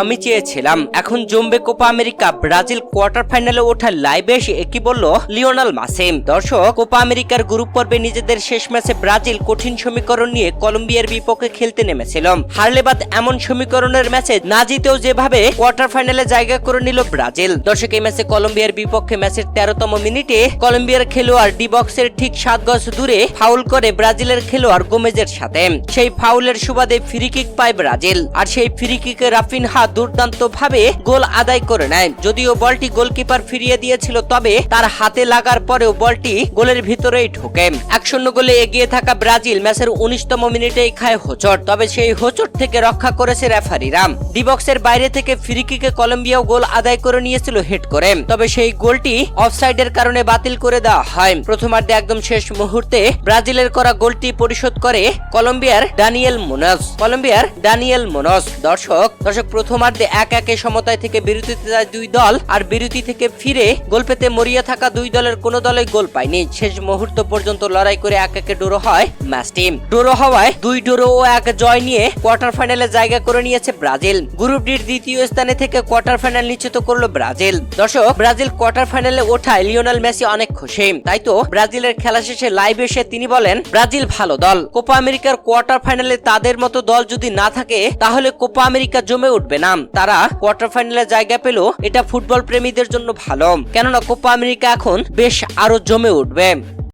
আমি চেয়েছিলাম, এখন জম্বে কোপা আমেরিকা। ব্রাজিল কোয়ার্টার ফাইনালে ওঠার লাইভে এসে একই বলল লিওনাল মাসেম দর্শক, কোপা আমেরিকার গ্রুপ পর্বে নিজেদের শেষ ম্যাচে ব্রাজিল কঠিন সমীকরণ নিয়ে কলম্বিয়ার বিপক্ষে খেলতে নেমেছিল। হারলেবাদ এমন সমীকরণের ম্যাচে না জিতেও যেভাবে কোয়ার্টার ফাইনালে জায়গা করে নিল ব্রাজিল। দর্শক, এই ম্যাচে কলম্বিয়ার বিপক্ষে ম্যাচের তেরোতম মিনিটে কলম্বিয়ার খেলোয়াড় ডি বক্সের ঠিক সাত গজ দূরে ফাউল করে ব্রাজিলের খেলোয়াড় গোমেজের সাথে। সেই ফাউলের সুবাদে ফ্রি কিক পায় ব্রাজিল। আর সেই ফ্রি কিকে রাফিনহা দুর্দান্ত ভাবে গোল আদায় করে নেয়। যদিও বলটি গোলকিপার ফিরিয়ে দিয়েছিল, তবে তার হাতে লাগার পরেও বলটি গোলের ভিতরেই ঢোকে। এক শূন্য গোলে এগিয়ে থাকা ব্রাজিল ম্যাচের উনিশতম মিনিটেই খায় হোচট, তবে সেই হোচট থেকে রক্ষা করেছে রেফারিরা। ডিবক্সের বাইরে থেকে ফ্রি কিকে কলম্বিয়াও গোল আদায় করে নিয়েছিল হেড করে। তবে সেই গোলটি অফসাইডের কারণে বাতিল করে দেওয়া হয়। প্রথমার্ধে একদম শেষ মুহূর্তে ব্রাজিলের করা গোলটি পরিশোধ করে কলম্বিয়ার ডানিয়েল মোনাস কলম্বিয়ার ডানিয়েল মোনস দর্শক দর্শক, প্রথমার্ধে এক একে সমতায় থেকে বিরতিতে যায় দুই দল, আর বিরতি থেকে ফিরে গোল পেতে মরিয়া থাকা দুই দলের কোনো দলই গোল পায়নি। শেষ মুহূর্ত পর্যন্ত লড়াই করে এক একে ডোরো হয় ম্যাচটি ডোরো হওয়ায় দুই ডোরো ও এক জয় নিয়ে কোয়ার্টার ফাইনালে জায়গা করে নিয়েছে ব্রাজিল। গ্রুপ ডির দ্বিতীয় স্থানে থেকে কোয়ার্টার ফাইনাল নিশ্চিত করল ব্রাজিল। দর্শক, ব্রাজিল কোয়ার্টার ফাইনালে ওঠায় লিওনেল মেসি অনেক খুশি। তাই তো ব্রাজিলের খেলা শেষে লাইভ এসে তিনি বলেন, ব্রাজিল ভালো দল। কোপা আমেরিকার কোয়ার্টার ফাইনালে তাদের মতো দল যদি না থাকে, তাহলে কোপা আমেরিকা জমে উঠবে না। তারা কোয়ার্টার ফাইনালে জায়গা পেল এটা ফুটবল প্রেমীদের জন্য ভালো। কেননা কোপা আমেরিকা এখন বেশ আরও জমে উঠবে।